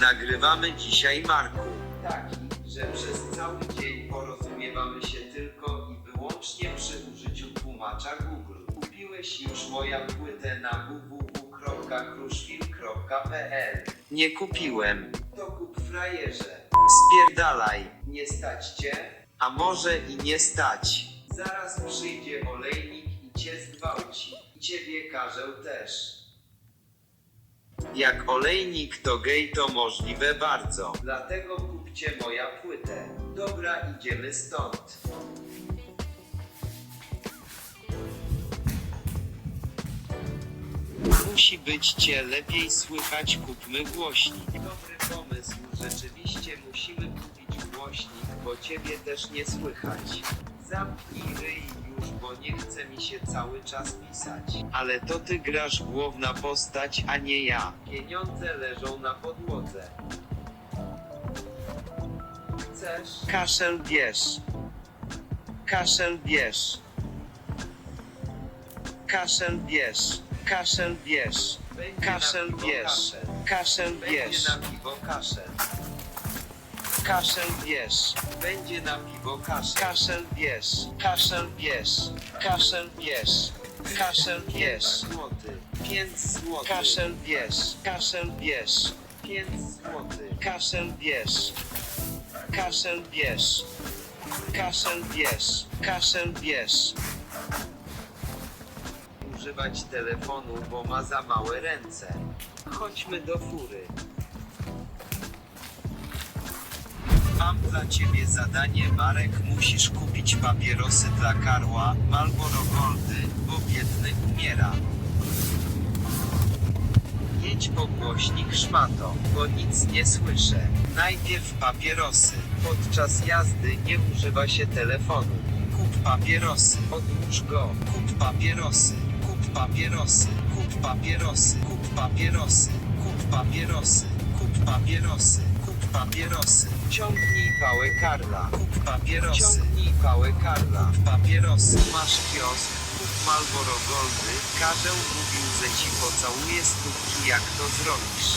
nagrywamy dzisiaj Marku? Taki, że przez cały dzień porozumiewamy się tylko i wyłącznie przy użyciu tłumacza Google. Kupiłeś już moją płytę na www.kruszwil.pl Nie kupiłem. To kup frajerze. Spierdalaj. Nie stać cię? A może i nie stać. Zaraz przyjdzie olejnik i cię zgwałci. I ciebie karzeł też. Jak olejnik to gej to możliwe bardzo. Dlatego kupcie moja płytę. Dobra, idziemy stąd. Musi być cię lepiej słychać, kupmy głośnik. Dobry pomysł, rzeczywiście musimy kupić głośnik, bo ciebie też nie słychać. Zamknij ryj już, bo nie chce mi się cały czas pisać. Ale to ty grasz główna postać, a nie ja. Pieniądze leżą na podłodze. Chcesz? Kaszel bierz. Kaszel bierz. Kaszel bierz. Kaszel bierz. Kaszel bierz. Kaszel bierz. Będzie na piwo kaszel. Kaszel bierz. Będzie na piwo kaszel. Kaszel bierz. Kaszel bierz. Kaszel bierz. Kaszel bierz. Złoty. 5 złotych. Kaszel bierz. Kaszel bierz. 5 złotych. Kaszel bierz. Kaszel bierz. Kaszel bierz. Kaszel bierz. Używać telefonu, bo ma za małe ręce. Chodźmy do fury. Mam dla ciebie zadanie, Marek. Musisz kupić papierosy dla Karła, Marlboro Goldy, bo biedny umiera. Jedź po głośnik szmato, bo nic nie słyszę. Najpierw papierosy. Podczas jazdy nie używa się telefonu. Kup papierosy. Odłóż go. Kup papierosy. Kup papierosy. Kup papierosy. Kup papierosy. Kup papierosy. Kup papierosy. Kup papierosy. Ciągnij pałę Karla. Kup papierosy. Ciągnij pałę Karla. Kup papierosy. Masz kiosk. Kup Marlboro Goldy. Karzeł mówił, że ci pocałuje stópki jak to zrobisz.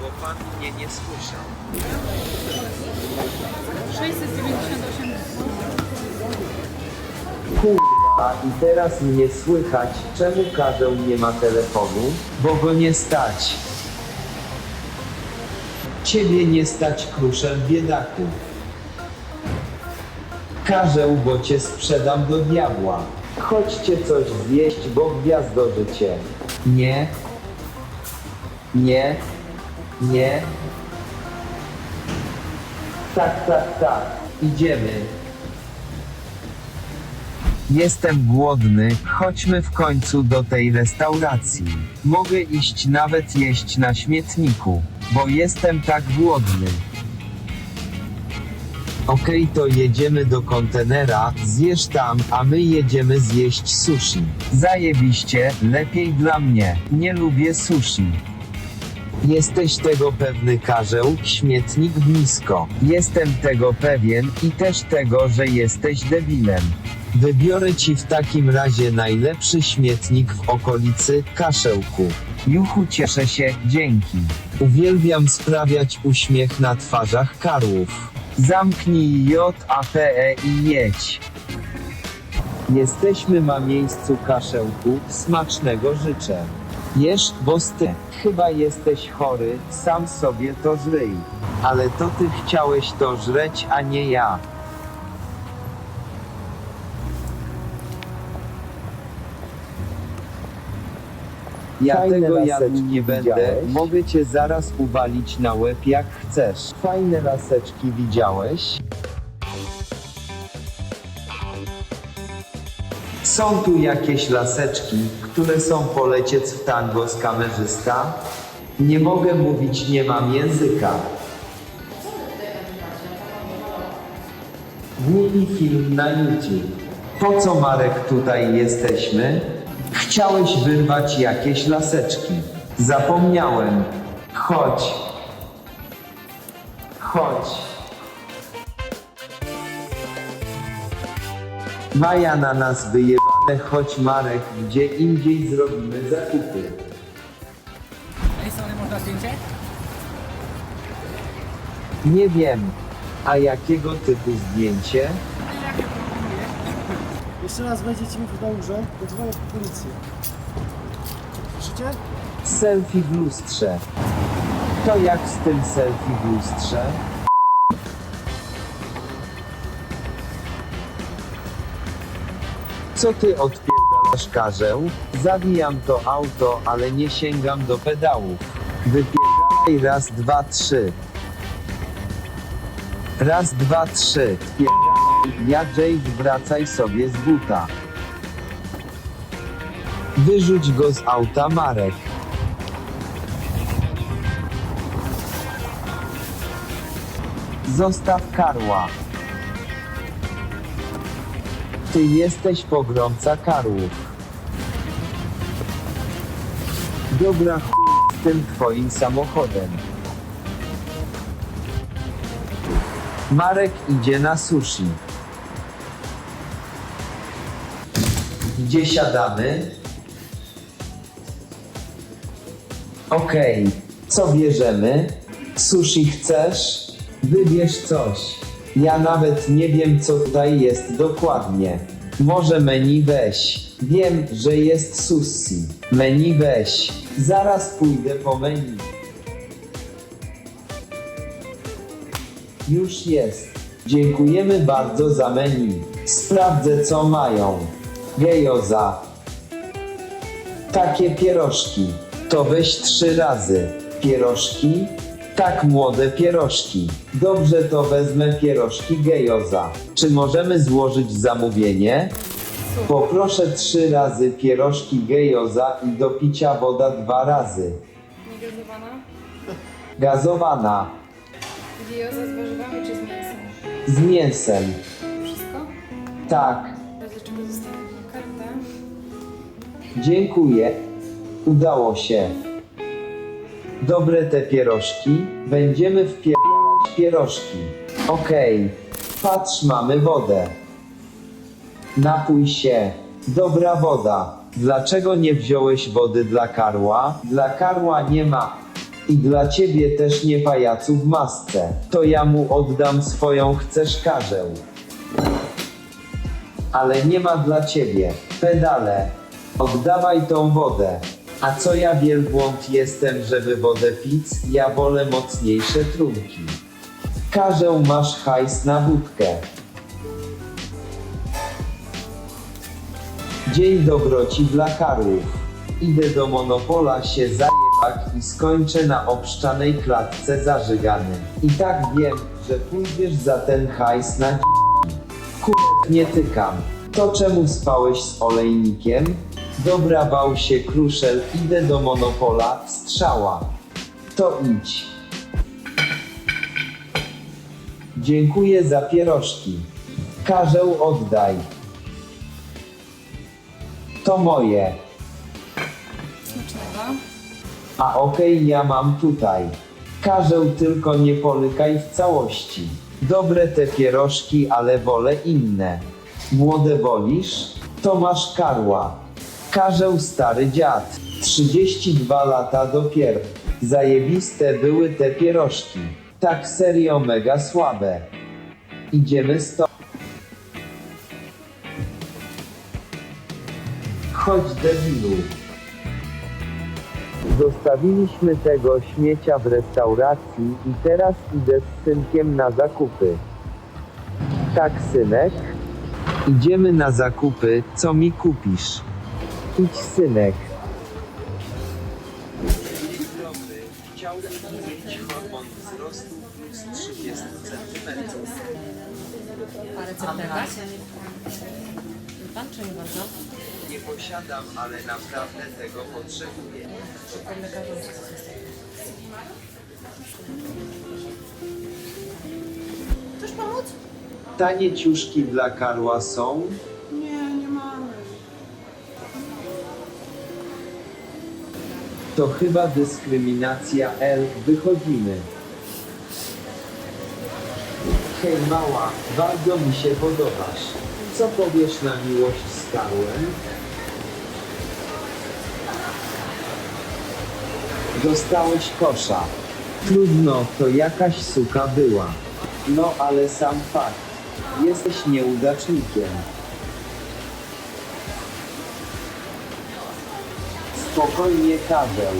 Bo pan mnie nie słyszał. 698 Kurwa, i teraz mnie słychać, czemu Karzeł nie ma telefonu? Bo go nie stać. Ciebie nie stać kruszel biedaku. Karzeł, bo cię sprzedam do diabła. Chodźcie coś zjeść, bo gwiazdo życie. Nie. Nie. Nie. Tak, tak, tak. Idziemy. Jestem głodny, chodźmy w końcu do tej restauracji. Mogę iść nawet jeść na śmietniku, bo jestem tak głodny. Okej, to jedziemy do kontenera, zjesz tam, a my jedziemy zjeść sushi. Zajebiście, lepiej dla mnie. Nie lubię sushi. Jesteś tego pewny, Karzeł? Śmietnik blisko. Jestem tego pewien i też tego, że jesteś debilem. Wybiorę ci w takim razie najlepszy śmietnik w okolicy, Kaszełku. Juchu, cieszę się, dzięki. Uwielbiam sprawiać uśmiech na twarzach karłów. Zamknij JAPE i jedź. Jesteśmy na miejscu Kaszełku, smacznego życzę. Jesz, bo ty chyba jesteś chory, sam sobie to żryj. Ale to ty chciałeś to żreć, a nie ja. Ja Fajne tego jadł nie będę, widziałeś? mogę cię zaraz uwalić na łeb jak chcesz. Fajne laseczki widziałeś? Są tu jakieś laseczki, które są poleciec w tango z kamerzysta? Nie mogę mówić, nie mam języka. Długi film na YouTube. Po co Marek tutaj jesteśmy? Chciałeś wyrwać jakieś laseczki. Zapomniałem. Chodź. Chodź. Maja na nas wyjebane, chodź Marek, gdzie indziej zrobimy zakupy. Można zdjęcie? Nie wiem. A jakiego typu zdjęcie? Jeszcze raz wejdziecie mi na urząd, to dzwonię po policję. Słyszycie? Selfie w lustrze. To jak z tym selfie w lustrze? Co ty odpierdalasz karzeł? Zawijam to auto, ale nie sięgam do pedałów. Wypierdalaj raz, dwa, trzy. Raz, dwa, trzy. Ja Jake wracaj sobie z buta. Wyrzuć go z auta Marek. Zostaw karła. Ty jesteś pogromca karłów. Dobra chuj z tym twoim samochodem. Marek idzie na sushi. Gdzie siadamy? Okej, co bierzemy? Sushi chcesz? Wybierz coś. Ja nawet nie wiem co tutaj jest dokładnie. Może menu weź. Wiem, że jest sushi. Menu weź. Zaraz pójdę po menu. Już jest. Dziękujemy bardzo za menu. Sprawdzę co mają. Gejoza. Takie pierożki. To weź trzy razy. Pierożki? Tak, młode pierożki. Dobrze, to wezmę pierożki gejoza. Czy możemy złożyć zamówienie? Poproszę trzy razy pierożki gejoza i do picia woda dwa razy. Niegazowana. Gazowana. Gioza z warzywami czy z mięsem? Z mięsem. Wszystko? Tak. Razie czego zostawię kartę. Dziękuję. Udało się. Dobre te pierożki. Będziemy wpierdalać pierożki. Okej. Patrz, mamy wodę. Napój się. Dobra woda. Dlaczego nie wziąłeś wody dla karła? Dla karła nie ma. I dla ciebie też nie pajacu w masce. To ja mu oddam swoją chcesz karzeł. Ale nie ma dla ciebie. Pedale. Oddawaj tą wodę. A co ja wielbłąd jestem, żeby wodę pić? Ja wolę mocniejsze trunki. Karzeł masz hajs na wódkę. Dzień dobroci dla karłów. Idę do Monopola się zajebać i skończę na obszczanej klatce zażygany. I tak wiem, że pójdziesz za ten hajs na Kurek nie tykam. To czemu spałeś z olejnikiem? Dobra bał się kruszel, idę do Monopola, strzała. To idź. Dziękuję za pierożki. Karzeł oddaj. To moje. Smacznego. A okej, ja mam tutaj. Karzeł tylko nie polykaj w całości. Dobre te pierożki, ale wolę inne. Młode wolisz? To masz karła. Karzeł stary dziad. 32 lata dopiero. Zajebiste były te pierożki. Tak serio mega słabe. Idziemy stąd. Chodź debilu. Zostawiliśmy tego śmiecia w restauracji i teraz idę z synkiem na zakupy. Tak, synek? Idziemy na zakupy, co mi kupisz? Idź synek. Dobry, chciałbym mieć hormon wzrostu plus 30 cm. Pan czy nie bardzo? Nie posiadam, ale naprawdę tego potrzebuję. Szukam pomóc? Tanie ciuszki dla Karła są To chyba dyskryminacja L. Wychodzimy. Hej mała, bardzo mi się podobasz. Co powiesz na miłość z Karłem? Dostałeś kosza. Trudno, to jakaś suka była. No ale sam fakt. Jesteś nieudacznikiem. Spokojnie, Karzeł.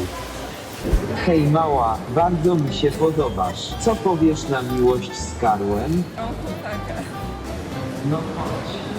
Hej mała, bardzo mi się podobasz. Co powiesz na miłość z Karłem? No chodź.